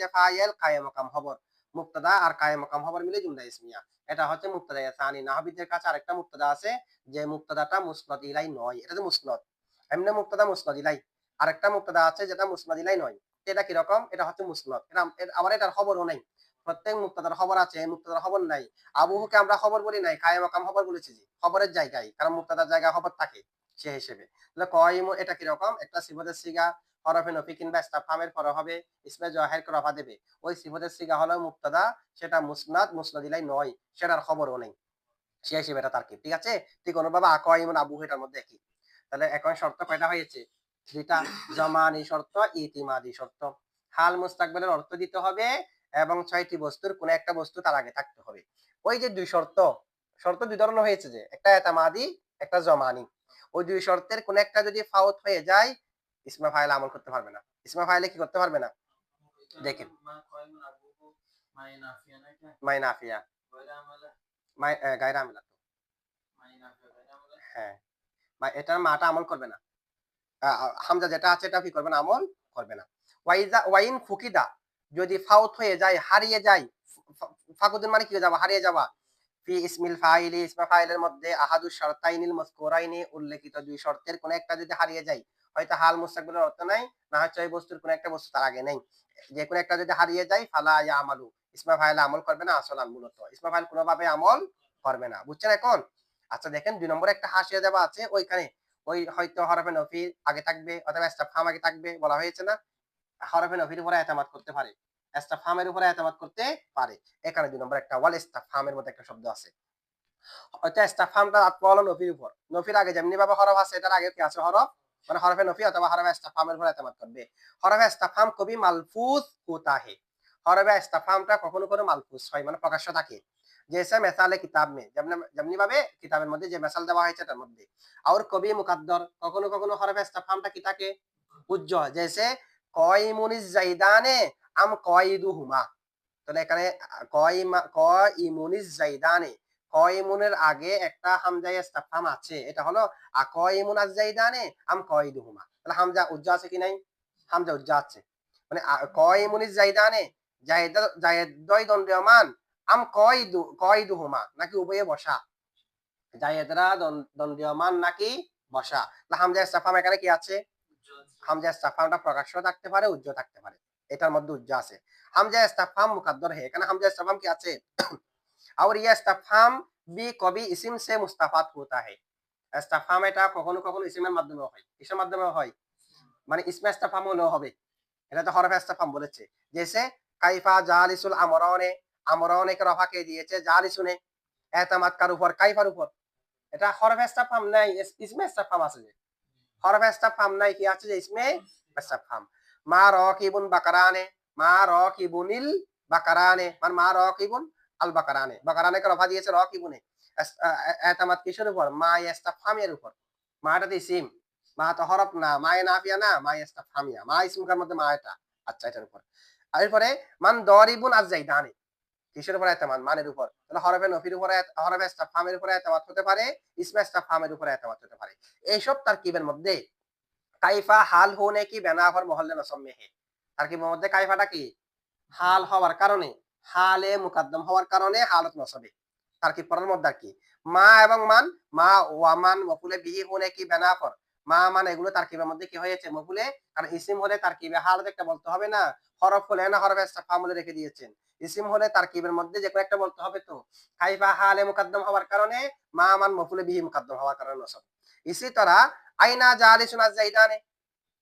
মিলে ফাইল কায়ে মাকাম খবর। মুক্তাদা আর কায়ে মাকাম খবর মিলে জুমলা ইসমিয়া। এটা হচ্ছে মুক্তাদা সানি নাহাবিদের কাছে আরেকটা মুক্তাদা আছে, যে মুক্তাদাটা মুসনাদ ইলাই নয়। এটা তো মুসনদ, এমনি মুক্তাদা মুসনাদ ইলাই। আরেকটা মুক্তাদা আছে যেটা মুসনাদ ইলাই নয়। এটা কীরকম? এটা হচ্ছে মুসনদ। এটা আবার এটার খবরও নাই। প্রত্যেক মুক্তাদার খবর আছে মুক্তাদার খবর নাই। আবুহুকে আমরা খবর বলি নাই কায়ে মাকাম খবর বলেছি যে, খবরের জায়গায়, কারণ মুক্তাদার জায়গা খবর থাকে সে হিসেবে। তাহলে কয়ম এটা কীরকম? একটা সিফতের সিগা হরফে নফি কিংবা ইস্তাফামের পরে হবে, ইসমে জহের রফা দেবে। ওই সিফতের সিগা হলো মুক্তাদা সেটা মুসনাদ, মুসনাদিলাই নয়, সেটার খবরও নেই। সে হিসেবে এটা তার কি ঠিক আছে? ঠিক অনুভাবে আকয়মন আবু এটার মধ্যে একই। তাহলে এখন শর্ত কয়টা হয়েছে? দুইটা জমানি শর্ত, ইতিমাদি শর্ত। হাল মুস্তাকবেলের অর্থ দিতে হবে এবং ছয়টি বস্তুর কোন একটা বস্তু তার আগে থাকতে হবে। ওই যে দুই শর্ত শর্ত দুই ধরনের হয়েছে যে, একটা এতামাদি, একটা জমানি। ওই দুই শর্তের কোন একটা যদি ফাউত হয়ে যায় ইসমা ফাইল আমল করতে পারবে না। ইসমা ফাইলে কি করতে পারবে না? দেখেন। হ্যাঁ। হয়ে হারিয়ে মানে কি যাবা? হারিয়ে যাবা ফি ইসমিল ফাইলি, ইসমা ফাইলের মধ্যে উল্লেখিত দুই শর্তের কোন একটা যদি হারিয়ে যায় হয়তো হাল মুস্তাকবিলের অর্থ নাই, না হচ্ছে ওই বস্তুর কোন একটা বস্তু তার আগে নেই। যে কোনো একটা যদি হারিয়ে যায়, ফালা ইয়া আমালু ইসমা ফাইল আমল করবে না আসলান মূলত। ইসমা ফাইল কোনোভাবে আমল করবে না। বুঝছেন এখন? আচ্ছা দেখেন দুই নম্বরে একটা হাসিয়া দেওয়া আছে, ওইখানে ওই হয়তো হরফে নফি আগে থাকবে অথবা ইস্তাফহাম আগে থাকবে বলা হয়েছে না। হরফে নফির উপরে এতামাদ করতে পারে। ইস্তাফহামের উপরে এতামাদ করতে পারে। এখানে দুই নম্বর একটা ওয়াল ইস্তাফহামের মধ্যে একটা শব্দ আছে। হয়তো ইস্তাফহামটা আত্মা হলো নফির উপর। নফির আগে যেমনি ভাবে হরফ আছে এটার আগে কি আছে হরফ? মানে হরফে নফি অথবা হরফে ইস্তাফহামের উপর এতামাদ করবে হরফে ইস্তাফহাম কবি মালফুজ হোতা হে হরফে ইস্তাফহামটা কখনো কোনো মালফুজ হয় মানে প্রকাশ্য থাকে जैसे मिसाल किताब में যেমনি যেমনি ভাবে কিতাবের মধ্যে যে মেসাল দেওয়া হয়েছে তার মধ্যে আর কবি মুকাদ্দর কখনো কখনো হরফে ইস্তাফহামটা কি থাকে উজ্জ্বল জেসে কয়মুনিজ জাইদানে আম কয়দুহুমা তাহলে এখানে কয়মা কয়মুনিজ জাইদানে কয়মুনের আগে একটা হামজা ইস্তাফহাম আছে? এটা হলো আকয়মুন আজ জাইদানে, আম কয়দুহুমা তাহলে হামজা উজ্জা আছে কি নাই? হামজা উজ্জা আছে। মানে কয়মুনিজ জাইদানে, জায়দ, জায়দয় দণ্ডমান আম কয়দু কয়দুহুমা নাকি উভয়ে বসা? জায়েদরা দন- নাকি বসা? তাহলে হামজা ইস্তাফহাম এখানে কি আছে? হামজা ইস্তাফহামটা প্রকাশ্য থাকতে পারে উজ্জ্বল থাকতে পারে। এটার মধ্যে উজ্জ্বল আছে। হামজা ইস্তাফহাম মুকাদ্দর হে। এখানে হামজা ইস্তাফহাম কি আছে? और ये इस्ताफहाम भी कभी इसिम से मुस्ताफात होता है ইস্তাফহাম এটা কখনো কখনো ইসিমের মাধ্যমে হয় কিসের মাধ্যমে হয় মানে ইসমে ইস্তাফহাম হলেও হবে এটা তো হরফে ইস্তাফহাম বলেছে জেসে কাইফা জালিসুল আমরনে আমরনে কে রফা কে দিয়েছে জালিসুনে এতামাদ কার উপর কাইফার উপর এটা হরফে ইস্তাফহাম নাই ইস- ইসমে ইস্তাফহাম আছে যে হরফে ইস্তাফহাম নাই কি আছে যে ইসমে ইস্তাফহাম মা রাকিবুন বাকারানে মা রাকিবুনিল বাকারানে মানে মা রাকিবুন আল বাকারানে বাকারানে রফা দিয়েছে? কিসের উপর? মা ইস্তাফহামের উপর। ইসিম। মা তো হরফ না। মা এ নাফিয়া না মা ইস্তাফহামিয়া মা ইসমকার মধ্যে মা এটা আচ্ছা এটার উপর। এরপরে, মান আজ জাইদানে কিসের উপর মানের উপর। তাহলে হরফে নফির উপরে উপরে হতে পারে, ইসমে ইস্তাফহামের উপরে এতামাদ হতে পারে। এইসব তারকিবের মধ্যে কাইফা হাল হোনে কি বেনাফর মহল্লে নসম্মে হে তারকিবের মধ্যে কাইফাটা কি? হাল হওয়ার কারণে। হালে মুকাদ্দম হওয়ার কারণে হালত নসবে তারকিব পড়ার মধ্যে আর কি? মা এবং মান, মা ওয়ামান মফুলে বিহি হোনে কি বেনাফর? মা, মান এগুলো তারকিবের মধ্যে কি হয়েছে? মফুলে কারণ ইসিম হলে তারকিবে হালত একটা বলতে হবে না। হরফ হলে না হরফে ইস্তাফহাম হলে রেখে দিয়েছেন। ইসিম হলে তারকিবের মধ্যে যে কোনো একটা বলতে হবে তো। কাইফা হালে মুকাদ্দম হওয়ার কারণে মা, মান মফুলে বিহি মুকাদ্দম হওয়ার কারণে নসব ইসি তরা আইনা জালিসুন আজ জাইদানে।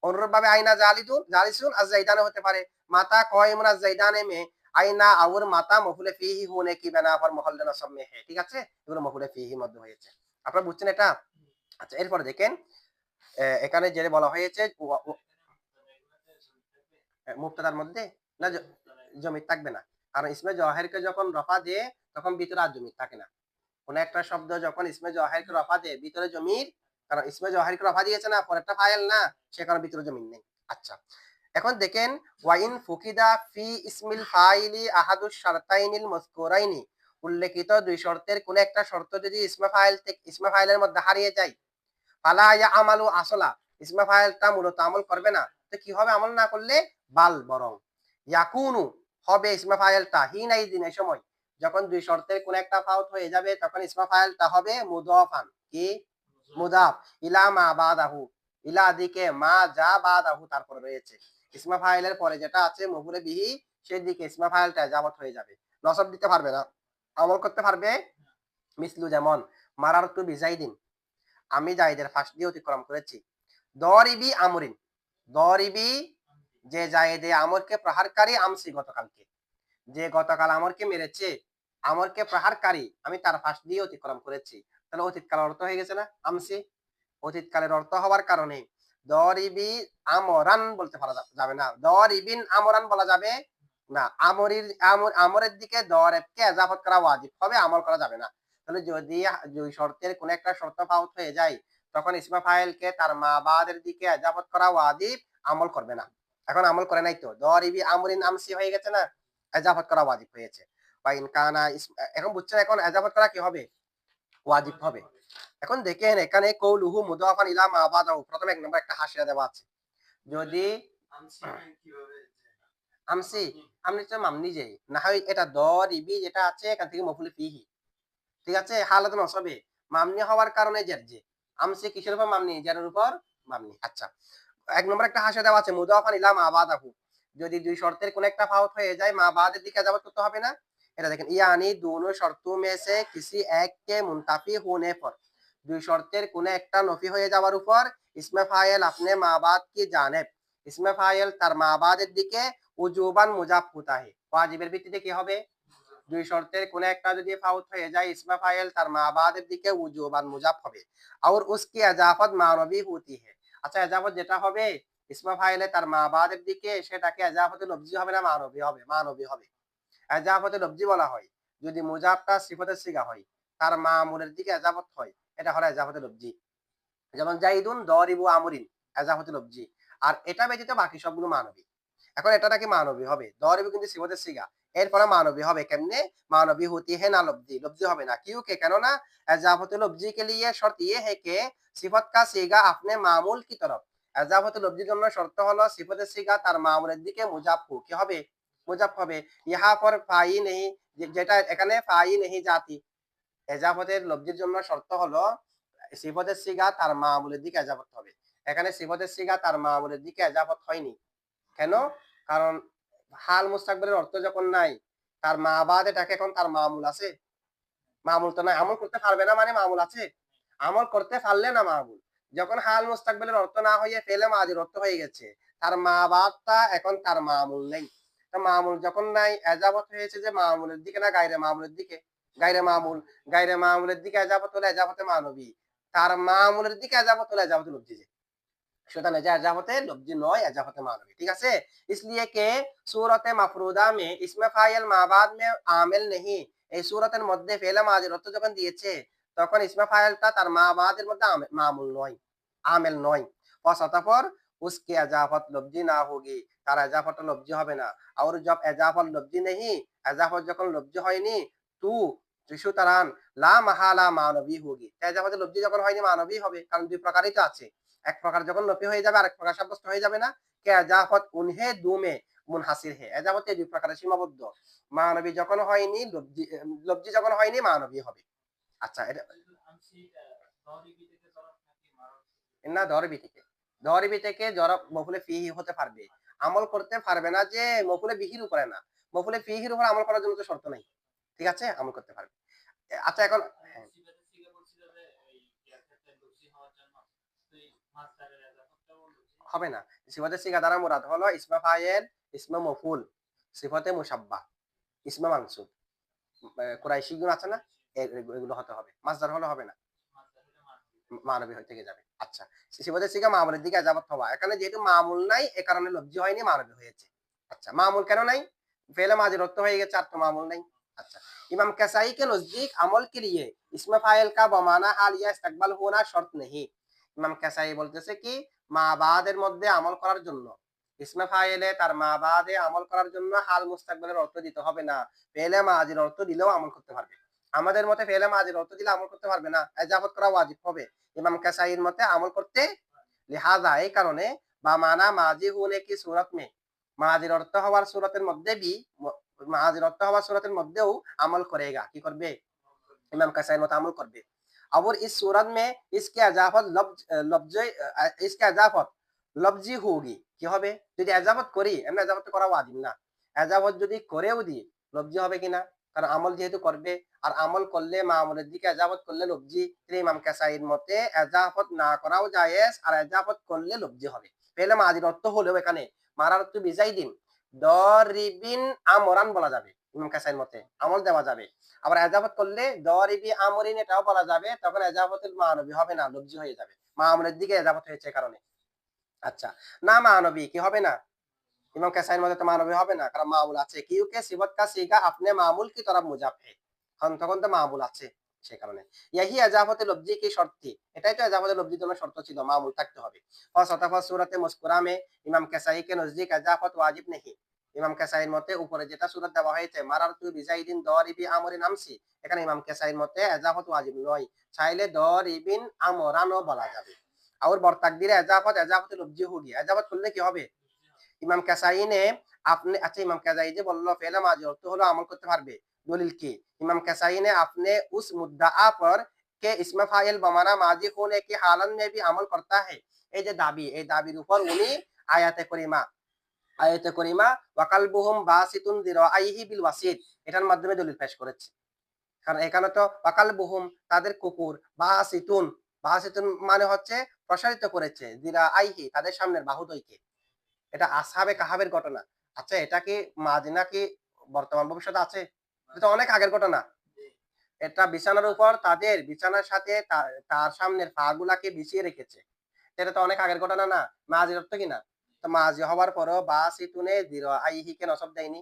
অনুরূপ ভাবে আইনা জালিদুন, জালিসুন আজ জাইদানে হতে পারে। মাতা কয়মুন আজ জাইদানে মে আইনা আউর মাতা মফুলে ফিহি হুনে কি বেনা ফর মহল্লে নসব মে হে ঠিক আছে? এগুলো মফুলে ফিহি মধ্যে হয়েছে। আপনারা বুঝছেন এটা? আচ্ছা এরপরে দেখেন এখানে যে বলা হয়েছে মুক্তাদার মধ্যে না জমি থাকবে না। কারণ ইসমে জহেরকে যখন রফা দিয়ে, তখন ভিতরে আর জমি থাকে না। কোন একটা শব্দ যখন ইসমে জহেরকে রফা দিয়ে, ভিতরে জমির, কারণ ইসমে জহেরকে রফা দিয়েছে না, পরেরটা ফাইল না, সে কারণে ভিতরে জমিন নেই। আচ্ছা এখন দেখেন, ওয়াইন ফুকিদা ফি ইসমিল ফাইলি আহাদুস শারতাইনিল মজকুরাইনি। উল্লেখিত দুই শর্তের কোন একটা শর্ত যদি ইসমা ফাইল থেকে ইসমা ফাইলের মধ্যে হারিয়ে যায়। ফালা ইয়া আমালু আসলা, ইসমা ফাইলটা মূলত আমল করবে না। তো কি হবে? আমল না করলে বাল বরং। ইয়াকুনু, হবে ইসমা ফাইলটা হিনা ইদিন, এই সময়। যখন দুই শর্তের কোন একটা ফাউত হয়ে যাবে, তখন ইসমা ফাইলটা হবে মুদাফান। কি? মুদাফ। ইলা মা বাদাহু। ইলা দিকে মা যা বাদাহু, তারপর রয়েছে। ইসমা ফাইলের পরে যেটা আছে মফুলে বিহি সেই দিকে ইসমা ফাইলটা যাবত হয়ে যাবে। নসব দিতে পারবে না। আমল করতে পারবে? মিসলু যেমন, মারার তু বিজাইদিন। আমি জাইদের ফাঁস দিয়ে অতিক্রম করেছি। দরিবি আমরিন। দরিবি যে জায়েদে আমরকে প্রহারকারী আমসি গতকালকে। যে গতকাল আমরকে মেরেছে, আমরকে প্রহারকারী আমি তার ফাঁস দিয়ে অতিক্রম করেছি। তাহলে অতীতকাল অর্থ হয়ে গেছে না, আমসি? অতীতকালের অর্থ হওয়ার কারণে দরিবি আমরান বলতে পারা যাবে না। দরিবিন আমরান বলা যাবে না। আমরির আমরের দিকে দরেবকে এজাফত করা ওয়াজিব। হবে আমল করা যাবে না। তাহলে যদি শর্তের কোন একটা শর্ত ফাউত হয়ে যায়, তখন ইসমা ফাইলকে তার মা বাদের দিকে এজাফত করা ওয়াজিব আমল করবে না। এখন আমল করে নাই তো। দরিবি আমরিন আমসি হয়ে গেছে না? এজাফত করা ওয়াজিব হয়েছে। বা ইনকানা এখন বুঝছেন এখন এজাফত করা কি হবে? ওয়াজিব হবে। এখন দেখেন এখানে কৌলুহু মুদাফান ইলা, মা বাদাহু প্রথমে এক নম্বর একটা হাসিয়া দেওয়া আছে। যদি আমসি আমনি তো মামনি যাই না হয় এটা দরিবি যেটা আছে, এখান থেকে মফুলি ফিহি ঠিক আছে? হালত নসবে। মামনি হওয়ার কারণে জের যে আমসি কিসের উপর মামনি? জেরের উপর মামনি। আচ্ছা। এক নম্বর একটা হাসিয়া দেওয়া আছে মুদাফান ইলা, মা বাদাহু যদি দুই শর্তের কোন একটা ফাউত হয়ে যায়, মা বাদের দিকে যাবত করতে হবে না। এটা দেখেন, ইয়ানি দুনো শর্ত মেসে কিসি এক মুনতাফি হোনে পর দুই শর্তের কোন একটা নফি হয়ে যাওয়ার উপর, ইসমে ফায়েল আপনি মাবাদ কি জানেব ইসমে ফায়েল তার মাবাদের দিকে উজুবান মুজাব হুতাহি ওয়াজিবের ভিত্তিতে কি হবে? দুই শর্তের কোন একটা যদি ফাউত হয়ে যায়, ইসমে ফায়েল তার মাবাদের দিকে উজুবান মুজাব হবে। আর উসকি আজাফত মানবী হুতি হে আচ্ছা এজাফত যেটা হবে, ইসমা ফাইলে তার মাবাদের দিকে সেটাকে এজাফতে নবজি হবে না মানবী হবে? মানবী হবে। এজাফতে লব্জি বলা হয়। যদি মুজাবটা সিফতের সিগা হয়, তার মামুরের দিকে এজাফত হয়, এটা হলো এজাফতে লব্জি যেমন জাইদুন দরিবু আমরিন এজাফতে লব্জি আর এটা ব্যতীত বাকি সবগুলো মানবী। এখন এটা নাকি মানবী হবে? দরিবু কিন্তু সিফতের সিগা এরপরে মানবী হবে কেমনে? মানবী হতি হে না লব্জি লব্জি হবে না। কিউ কে? কেননা এজাফতে লব্জি কে লিয়ে শর্ত ইয়ে হে কে? সিফত কা সিগা আপনি মামুল কি তরফ? এজাফতে লব্জির জন্য শর্ত হলো, সিফতের সিগা তার মামুলের দিকে মুজাব কি হবে। মুজাব হবে ইহা পর ফাই নেই যেটা এখানে ফাই নেই জাতি। এজাফতের লব্জির জন্য শর্ত হলো সিফতের সিগা তার মামুলের দিকে এজাফত হবে। এখানে সিফতের সিগা তার মামুলের দিকে এজাফত হয়নি। কেন? কারণ হাল মুস্তাকবিলের অর্থ যখন নাই, তার মা বাদ এটাকে এখন তার মামুল আছে। মামুল তো নাই, আমল করতে পারবে না মানে মামুল আছে। আমল করতে পারলে না মামুল। যখন হাল মুস্তাকবিলের অর্থ না হয়ে ফেলে মাজির অর্থ হয়ে গেছে, তার মা বাপটা এখন তার মামুল নেই। তো মামুল যখন নাই এজাবত হয়েছে যে মামুলের দিকে না গাইরে মামুলের দিকে গাইরে মামুল গাইরে মামুলের দিকে এজাবত হলে এজাবতে মানবী তার মামুলের দিকে এজাবত হলে এজাবতে লব্জি যে সুতরাং এজা এজাবতে লব্জি নয় এজাবতে মানবী ঠিক আছে इसलिए के सूरत मफरूदा में इसमें फाइल माबाद में आमिल नहीं এই সুরতের মধ্যে ফেলে মাজির অর্থ যখন দিয়েছে তখন ইসমা ফাইলটা তার মা বাদের মধ্যে আমে- মামুল নয় আমেল নয় অতঃপর उसके এজাফত লব্জি না হোগি তার এজাফত লব্জি হবে না আর জব এজাফত লব্জি নেই এজাফত যখন লব্জি হয়নি তু সুতরাং লা মাহালা মানবী হোগি এজাফত লব্জি যখন হয়নি মানবী হবে কারণ দুই প্রকারই তো আছে এক প্রকার যখন নফি হয়ে যাবে আরেক প্রকার সাব্যস্ত হয়ে যাবে না কে এজাফত উনহে দুমে মুনহাসির হে এজাফত এই দুই প্রকারে সীমাবদ্ধ মানবী যখন হয়নি লব্জি লব্জি যখন হয়নি মানবী হবে আচ্ছা এটা না দরবি থেকে দরবি থেকে জরব মফুলে ফিহি হতে পারবে। আমল করতে পারবে না যে মফুলে বিহির উপরে না। মফুলে ফিহির উপর আমল করার জন্য তো শর্ত নাই। ঠিক আছে? আমল করতে পারবে। আচ্ছা এখন হ্যাঁ, হবে না। সিফাতে সিগা দ্বারা মুরাদ হলো ইসমা ফায়েল ইসমা মফুল সিফাতে মুসাব্বা ইসমা মানসুব। কুরাইশি গুণ আছে না? এগুলো হতে হবে। মাসদার হলে হবে না। মানবী হয়ে থেকে যাবে। আচ্ছা সিফাতে সিগা মামুলের দিকে যাবত হওয়া এখানে যেহেতু মামুল নাই এ কারণে লব্জি হয়নি মানবী হয়েছে আচ্ছা মামুল কেন নাই ফেলে মাজির অর্থ হয়ে গেছে আর তো মামুল নাই अच्छा इमाम कसाई के नजदीक अमल के लिए इसमें फाइल का बमाना हाल या इस्तकबाल होना शर्त नहीं ইমাম কাসাই বলতেছে কি মা বাদের মধ্যে আমল করার জন্য ইসমে ফাইলে তার মা বাদে আমল করার জন্য হাল মুস্তাকবালের অর্থ দিতে হবে না ফেলে মাজির অর্থ দিলেও আমল করতে পারবে আমাদের মতে ফেলে মাজির অর্থ দিলে আমল করতে পারবে না এজাফত করা ওয়াজিব হবে ইমাম কাসাইয়ের মতে আমল করতে লিহাজা এই কারণে বা মানা মাজি হোনে কি सूरत में মাজির অর্থ হওয়ার সুরতের মধ্যে বি মাজির অর্থ হওয়ার সুরতের মধ্যেও আমল করেগা কি করবে इमाम कसाई मत अमल कर दे और इस सूरत में इसके अजाफत लफ्ज लफ्ज इसके अजाफत লফজি হোগি কি হবে যদি এজাবত করি এমনি এজাবত করা ওয়াজিব না এজাবত যদি করেও দিই লফজি হবে কিনা কারণ আমল যেহেতু করবে, আর আমল করলে মা আমলের দিকে এজাবত করলে লফজি ইমাম কাসাইর মতে এজাফত না করাও জায়েজ, আর এজাফত করলে লফজি হবে। পেলে মাজির অর্থ হলেও এখানে মারার অর্থ বিজাই দিন দরিবিন আমরান বলা যাবে ইমাম কাসাইর মতে, আমল দেওয়া যাবে। আবার এজাবত করলে দরিবি আমরিন এটাও বলা যাবে, তখন এজাবতের মানবী হবে না, লব্জি হয়ে যাবে। মা আমলের দিকে এজাবত হয়েছে কারণে। আচ্ছা না মানবী কি হবে না? ইমাম কাসাইর মধ্যে তো মানবী হবে না। কারণ মামুল আছে। কিউকে সিবত কা সিগা আপনি মামুল কি তরফ মুজাব হে। কারণ তখন তো মামুল আছে সে কারণে। ইয়াহি এজাবতে লব্জি কি শর্তি? এটাই তো এজাবতে লব্জির জন্য শর্ত ছিল, মামুল থাকতে হবে। ফসতাফা সুরাতে মুস্কুরা মে ইমাম কাসাই কে নজদিক এজাফত ওয়াজিব নেই ইমাম কাসাইর মতে উপরে যেটা সুরত দেওয়া হয়েছে মারার তু বিজাইদিন দরিবি আমরি নামসি, এখানে ইমাম কাসাইর মতে এজাফত ওয়াজিব নয়। চাইলে দরিবিন আমরানও বলা যাবে। আর বর্তাকদিরে এজাফত এজাফত লব্জি হোগি এজাফত করলে কি হবে? ইমাম কাসাইনে আপনি আচ্ছা ইমাম কাজাই যে বলল, ফেলা মাজি অর্থ হলো আমল করতে পারবে। দলিল কি? ইমাম কাসাইনে আপনি উস মুদ্দা পর কে ইসমা ফাইল বমানা মাজি হোনে কি হালন মে ভি আমল করতা হে? এই যে দাবি, এই দাবির উপর উনি আয়াতে করিমা আয়াতে করিমা ওয়াকালবুহুম বাসিতুন দিরাইহি বিল ওয়াসিত এটার মাধ্যমে দলিল পেশ করেছে। কারণ এখানে তো ওয়াকালবুহুম তাদের কুকুর, বাসিতুন বাসিতুন মানে হচ্ছে প্রসারিত করেছে দিরাইহি তাদের সামনের বাহুদইকে এটা আসাবে কাহাবের ঘটনা। আচ্ছা এটা কি মাদিনা কি বর্তমান ভবিষ্যৎ আছে? এটা অনেক আগের ঘটনা। এটা বিছানার উপর তাদের বিছানার সাথে তার সামনের পা গুলাকে বিছিয়ে রেখেছে। এটা তো অনেক আগের ঘটনা না? মাজির অর্থ কিনা তো মাজি হওয়ার পরও বা সিতুনে জিরো আইহিকে নসব দেয়নি।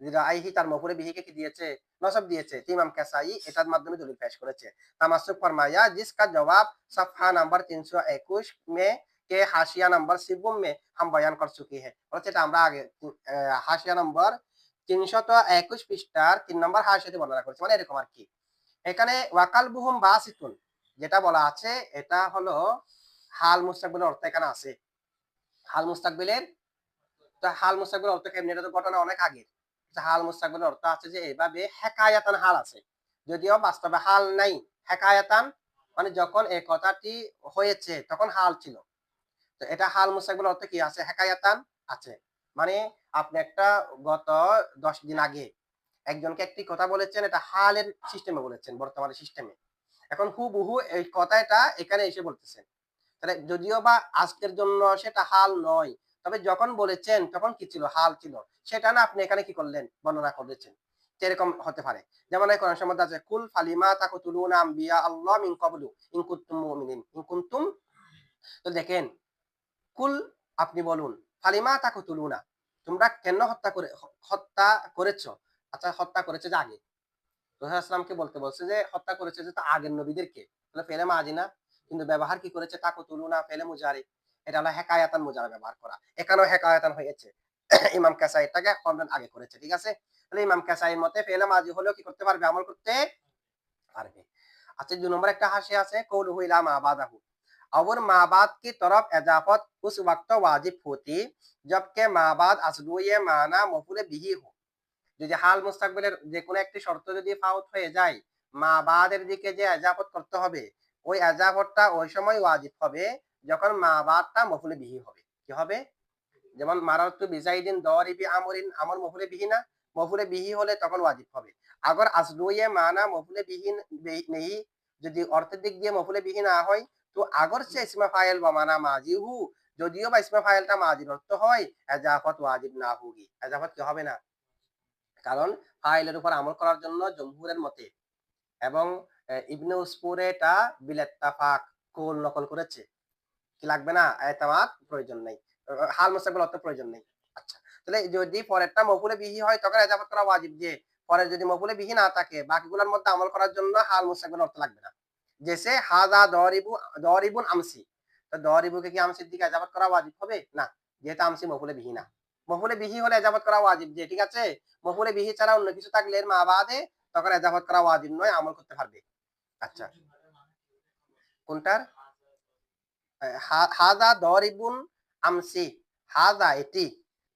জিরো আইহি তার মকুরে বিহিকে কি দিয়েছে? নসব দিয়েছে। ইমাম কেসাই এটার মাধ্যমে দলিল পেশ করেছে। তামাসুক ফরমাইয়া জিসকা জবাব সাফা নাম্বার তিনশো একুশ মে के हाशिया नंबर सिबुम में हम बयान कर चुके हैं বলছে এটা আমরা আগে হাসিয়া নম্বর তিনশত একুশ পৃষ্ঠার তিন নম্বর হাসিয়াতে বর্ণনা করেছে মানে এরকম আর কি এখানে ওয়াকাল বুহুম বাসিতুন যেটা বলা আছে এটা হলো হাল মুস্তাকবিলের অর্থ এখানে আছে হাল মুস্তাকবিলের তো হাল মুস্তাকবিলের অর্থ কেমনি এটা তো ঘটনা অনেক আগের হাল মুস্তাকবিলের অর্থ আছে যে এভাবে হেকায়াতান হাল আছে যদিও বাস্তবে হাল নাই হেকায়াতান মানে যখন এই কথাটি হয়েছে তখন হাল ছিল তো এটা হাল মুস্তাকবিলের অর্থ কি? আছে হেকায়াতান, আছে। মানে আপনি একটা গত দশ দিন আগে একজনকে একটি কথা বলেছেন, এটা হালের সিস্টেমে বলেছেন, বর্তমানে সিস্টেমে এখন হুবহু এই কথাটা এখানে এসে বলতেছেন তাহলে যদিও বা আজকের জন্য সেটা হাল নয়, তবে যখন বলেছেন তখন কি ছিল? হাল ছিল। সেটা না আপনি এখানে কি করলেন? বর্ণনা করেছেন এরকম হতে পারে। যেমন কোরআন সম্বন্ধে আছে, কুল ফালিমা তাকুতুলুনা আম্বিয়া আল্লাহ মিন ক্বাবলু ইন কুনতুম মুমিনিন। তো দেখেন কুল, আপনি বলুন, ফালিমা তাকুতুলুনা তোমরা কেন হত্যা করে হত্যা করেছ? আচ্ছা হত্যা করেছে যে আগে। রসুলামকে বলতে বলছে যে, হত্যা করেছে যে আগের নবীদেরকে। তাহলে ফেলে মাজি না, কিন্তু ব্যবহার কি করেছে? তাকে তুলুনা, ফেলে মুজারি এটা হলো হেকায়াতান মুজারা ব্যবহার করা। এখানেও হেকায়াতান হয়েছে। ইমাম কাসাই এটাকে খন্ডন আগে করেছে, ঠিক আছে? তাহলে ইমাম কাসাইয়ের মতে ফেলে মাজি হলেও কি করতে পারবে? আমল করতে পারবে। আচ্ছা দু নম্বর একটা হাসি আছে কৌল হুইলা মা বাদাহু और माँ बाप की तरफ इजाफत उस वक्त वाजिब होती जबकि माँ बाप असलुए माना मफुल बिही हो যদি হাল মুস্তাকবিলের যে কোনো একটি শর্ত যদি ফাউত হয়ে যায় মা বাদের দিকে যে এজাফত করতে হবে ওই এজাফতটা ওই সময় ওয়াজিব হবে যখন মা বাদটা মফুলে বিহি হবে কি হবে যেমন মারাত্তু বিজাইদিন দরিবি আমরিন আমর মফুলে বিহি না মফুলে বিহি হলে তখন ওয়াজিব হবে আগর আসলুয়ে মানা মফুলে বিহীন নেই যদি অর্থের দিক দিয়ে মফুলে বিহি না হয় তো আগর সে ইসমা ফাইল বা মানা মাজিহু যদিও বা ইসমা ফাইলটা মাজির অর্থ হয়, এজাফত ওয়াজিব না হুগি। এজাফত কি হবে না? কারণ ফাইলের উপর আমল করার জন্য জমহুরের মতে এবং ইবনে উসপুরে এটা বিলেত্তাফাক কোল নকল করেছে। কি লাগবে না? এতামাত প্রয়োজন নেই। হাল মুস্তাকবিল অর্থ প্রয়োজন নেই। আচ্ছা তাহলে যদি পরেরটা মফুলে বিহি হয়, তখন এজাফত করা ওয়াজিব যে পরে যদি মফুলে বিহি না থাকে, বাকিগুলোর মধ্যে আমল করার জন্য হাল মুস্তাকবিল অর্থ লাগবে না। জেসে হাজা দরিবু, দরিবুন আমসি। তো দরিবুকে কি আমসির দিকে এজাফত করা ওয়াজিব হবে? না, যেহেতু আমসি মফুলে বিহি না। মফুলে বিহি হলে এজাবত করা ওয়াজিব যে, ঠিক আছে? মফুলে বিহি ছাড়া অন্য কিছু থাকলে এর মা বাদে তখন এজাফত করা ওয়াজিব নয়, আমল করতে পারবে। আচ্ছা। কোনটার? হাজা দরিবুন আমসি। হাজা এটি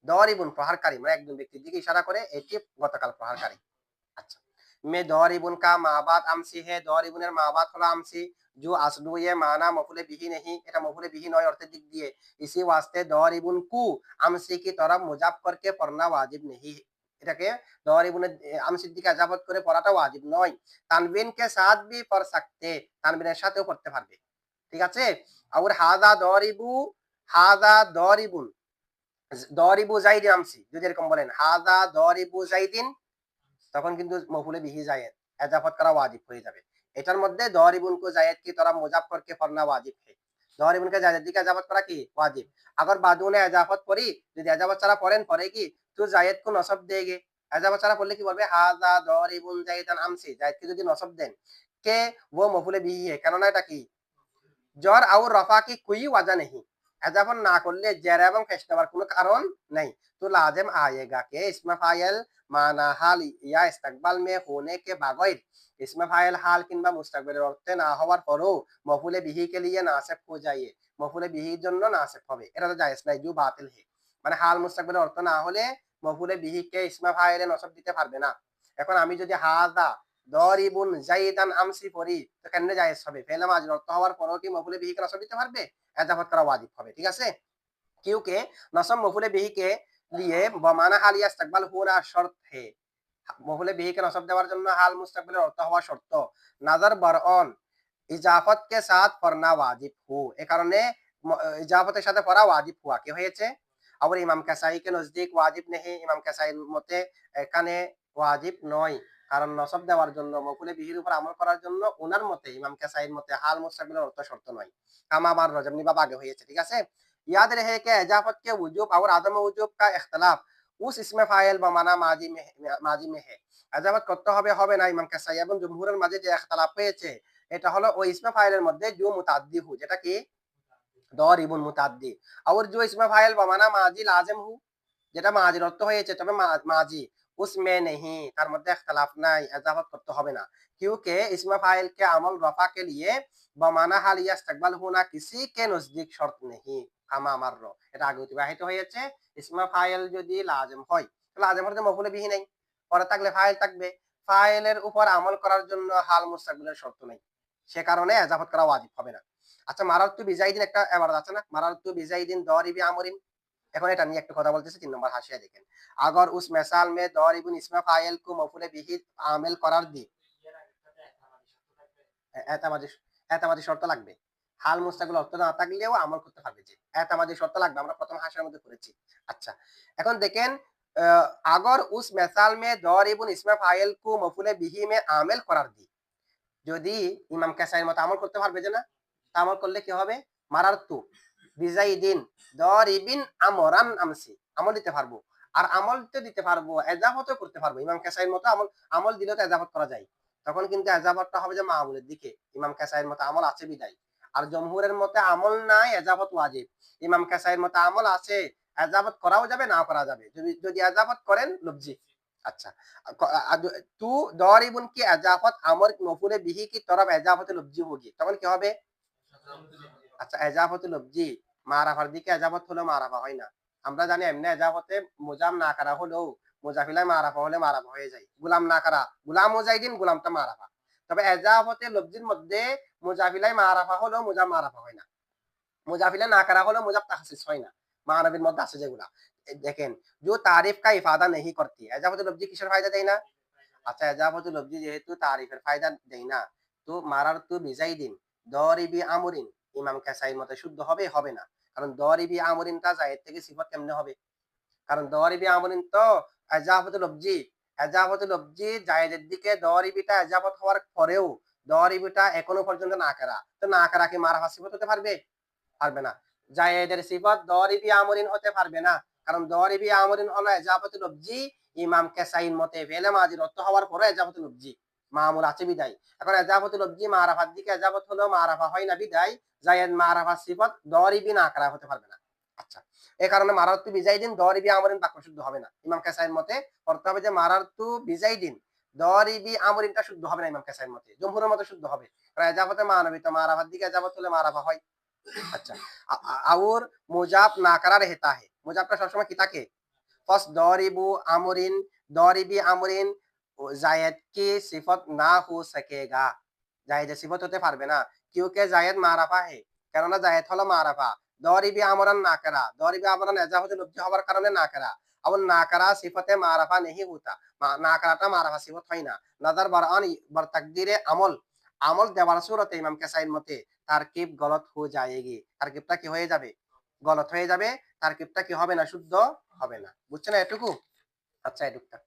দরিবুন প্রহারকারী মানে একজন ব্যক্তির দিকে ইশারা করে, এটি গতকাল প্রহারকারী। আচ্ছা। মে দরিবুন কা মাবাদ আমসি হে দরিবুনের মাবাদ হলো আমসি जो আসলু ये माना मफुले बिही नहीं এটা মফুলে বিহি নয় অর্থের দিক দিয়ে ইসি ওয়াস্তে দরিবুন কু আমসি কি তরফ মুজাব করকে পড়না ওয়াজিব नहीं এটাকে দরিবুনের আমসির দিকে আজাবত করে পড়াটা ওয়াজিব নয় তানবিন কে সাথ ভি পড় सकते তানবিনের সাথেও পড়তে পারবে ঠিক আছে আর হাদা দরিবু হাদা দরিবুন দরিবু জাইদিন আমসি যদি এরকম বলেন হাদা দরিবু জাইদিন তখন কিন্তু মহুলে বিহি জায়েদ, এজাফত করা ওয়াজিব হয়ে যাবে। এটার মধ্যে দহর দহরিবুনকে জায়েদ কি, তোরা মুজাফফরকে ফরনা ওয়াজিব হে। দহরিবুনকে জায়েদ দিকে এজাফত করা কি? ওয়াজিব। আগর বাদুনে এজাফত করি যদি এজাফত ছাড়া পড়েন, পরে কি? তো জায়েদ কো নসব দেগে। এজাফত ছাড়া পড়লে কি বলবে? হাজা দহর দহরিবুন জায়েদান আমসি। জায়েদকে যদি নসব দেন, কে? ও মহুলে বিহি হে। কেননা এটা কি? জর আউ রফা কি কুই ওয়াজা নেহি। এজাফন না করলে জেরা এবং কেশ নেওয়ার কোনো কারণ নেই। তো লাজেম আয়েগা কে ইসমা ফাইল মানা হাল ইয়া ইস্তাকবাল মে হোনে কে বাগৈর। ইসমা ফাইল হাল কিংবা মুস্তাকবালের অর্থে না হওয়ার পরও মফুলে বিহি কে লিয়ে নাসেব হয়ে যায় মফুলে বিহির জন্য নাসেব হবে। এটা তো জায়েজ নাই জু বাতিল হে। মানে হাল মুস্তাকবালের অর্থ না হলে মফুলে বিহি কে ইসমা ফাইলে নসব দিতে পারবে না। এখন আমি যদি হাজা দরিবুন জাইদান আমসি পড়ি তো কেন জায়েজ হবে ফেলে মাজির অর্থ হওয়ার পরও কি মফুলে বিহি কে নসব দিতে পারবে এজাফত করা ওয়াজিব হবে ঠিক আছে क्योंकि नसब मफुले बिही के लिए বমানা হাল ইয়া ইস্তাকবাল হুনা শর্ত হে মফুলে বিহি কে নসব দেওয়ার জন্য হাল মুস্তাকবিলের অর্থ হওয়া শর্ত নাজার বরঅন ইজাফত কে সাথ পড়না ওয়াজিব হু এ কারণে ইজাফতের সাথে পড়া ওয়াজিব হুয়া কি হয়েছে আবার ইমাম কাসাই কে নজদিক ওয়াজিব নেই ইমাম কাসাইর মতে এখানে ওয়াজিব নয় কারণ নসব দেওয়ার জন্য মফুলে বিহির উপর আমল করার জন্য ওনার মতে ইমাম কাসাইর মতে হাল মুস্তাকবিলের অর্থ শর্ত নয় কামা বার রজমনি বাবা আগে হয়েছে ঠিক আছে याद रहे कि इजाफत के वजूब और आदम वजूब का इख्तलाफ उस इसमें फाइल बमाना माजी में মাজি में है এজাবত করতে হবে হবে না ইমাম কাসাই এবং জমহুরের মাঝে যে ইখতিলাফ হয়েছে এটা হলো ওই ইসমে ফাইলের মধ্যে জো মুতাদ্দি হু যেটা কি দরিবুন মুতাদ্দি আর जो इसमें फाइल बमाना माजी लाजिम हु যেটা মাজির অর্থ হয়েছে তবে মাজি उसमें नहीं তার মধ্যে ইখতিলাফ নাই এজাবত করতে হবে না क्योंकि इसमें फाइल के अमल रफा के लिए बमाना हाल या इस्तकबाल होना किसी के नजदीक शर्त नहीं কামা মারর এটা আগে অতিবাহিত হয়েছে ইসমা ফাইল যদি লাজম হয় লাজম হতে মফুলে বিহি নাই পরে থাকলে ফাইল থাকবে ফাইলের উপর আমল করার জন্য হাল মুস্তাকবিলের শর্ত নেই সে কারণে এজাফত করা ওয়াজিব হবে না আচ্ছা মারাত্তু বিজাইদিন একটা এবারত আছে না মারাত্তু বিজাইদিন দরিবি আমরিন এখন এটা নিয়ে একটু কথা বলতেছি, তিন নম্বর হাসিয়া দেখেন। আগর উস মেসাল মে দরিবুন ইসমা ফাইল কু মফুলে বিহি আমেল করার দি এতামাদি শর্ত লাগবে। হাল মুস্তাকুল অর্থ না থাকলেও আমল করতে পারবে যে। এতামাদি শর্ত লাগবে, আমরা প্রথম হাসার মধ্যে করেছি আচ্ছা এখন দেখেন আগর উস মেসাল মে দরিবুন ইসমা ফাইল কু মফুলে বিহি মে আমেল করার দি যদি ইমাম কাসাইয়ের মতো আমল করতে পারবে যে না আমল করলে কি হবে? মারার তু বিজাইদিন দরিবিন আমরান আমসি। আমল দিতে পারব। আর আমল তো দিতে পারব এজাফতও করতে পারব। ইমাম কাসাইয়ের মতো আমল আমল দিলেও তো এজাফত করা যায়। তখন কিন্তু এজাফতটা হবে যে মামুলের দিকে। ইমাম কাসাইয়ের মতো আমল আছে বিদায়। আর জমহুরের মতে আমল নাই, এজাবত ওয়াজিব। ইমাম কাসাইয়ের মতে আমল আছে, এজাবত করাও যাবে না করা যাবে। যদি যদি এজাবত করেন লবজি আচ্ছা। তু দরিবুন কি এজাফত আমর মফুলে বিহি কি তরফ এজাফতে লবজি হোগি তখন কি হবে? আচ্ছা এজাফতুল জি, মারাফার দিকে এজাবত হলো মারাফা, হয় না? আমরা জানি এমনি এজাবতে মোজাম না করা হলেও মোজাফিলায় মারাফা হলে মারাফা হয়ে যায়। গুলাম না করা, গুলাম মোজাইদিন গুলামটা মারাফা। তবে এজাবতে লব্জির মধ্যে মোজাফিলায় মারাফা হলেও মোজাম মারাফা হয় না। মোজাফিলা না করা হলেও মোজাব তাহসিস হয় না। মারাবির মধ্যে আছে যেগুলা। দেখেন, যে তারিফ কা ইফাদা নেহি करती এজাবতে लफ्जी কিসের फायदा देना না? আচ্ছা এজাবতে লব্জি যেহেতু তারিফের ফায়দা দেয় না, তো মারার তো বিজাই দিন দরিবি আমরিন ইমাম কাসাই মতে শুদ্ধ হবে হবে না। কারণ দরিবি আমরিন আমরিনটা জায়েদ থেকে সিফাত কেমনে হবে? কারণ দরিবি আমরিন তো এজাফত লব্জি এজাফত লব্জি জায়েদের দিকে দরিবিটা এজাফত হওয়ার পরেও দরিবিটা এখনও পর্যন্ত না করা। তো না করা কি মারাফা সিফত হতে পারবে? পারবে না। জায়েদের সিফত দরিবি আমরিন হতে পারবে না। কারণ দরিবি আমরিন হলো এজাফত লব্জি ইমাম কেসাইন মতে ফেলে মাজির অর্থ হওয়ার পরে এজাফত লব্জি মামুল আছে বিদায়। এখন এজাবত লব্জি মারাফার দিকে এজাবত হলো মারাফা হয় না বিদায়। জায়েদ মারাফা সিফত দরিবি না আকার হতে পারবে না। আচ্ছা এ কারণে মারাত্তু বিজাইদিন দরিবি আমরিন বাক্য শুদ্ধ হবে না। ইমাম কেসাইন মতে করতে হবে যে মারাত্তু বিজাইদিন দরিবি আমরিনটা শুদ্ধ হবে না ইমাম মতে, জমহুরের মতে শুদ্ধ হবে। কারণ এজাবতে মানবী তো মারাফার দিকে এজাবত হলে মারাফা হয়। আচ্ছা আউর মোজাব না করা রেহতা হে মোজাবটা সবসময় কি থাকে? ফস দরিবু আমরিন দরিবি আমরিন জায়েদ কি সিফত না হো সকেগা জায়েদের সিফত হতে পারবে না। কিউকে জায়েদ মারাফা হে কেননা জায়েদ হলো মারাফা দরিবি আমরান না করা দরিবি আমরান এজাহতে লব্ধি হওয়ার কারণে না করা আবার না করা সিফতে মারাফা নেহি হতা। না করাটা মারাফা সিফত হয় না। নাদার বরান বর তাকদিরে আমল। আমল দেওয়ার সুরতে ইমাম কেসাইন মতে তারকিব গলত হয়ে যায়গি। তারকিবটা কি হয়ে যাবে? গলত হয়ে যাবে। তারকিবটা কি হবে না? শুদ্ধ হবে না। বুঝছ না এটুকু আচ্ছা এটুকটা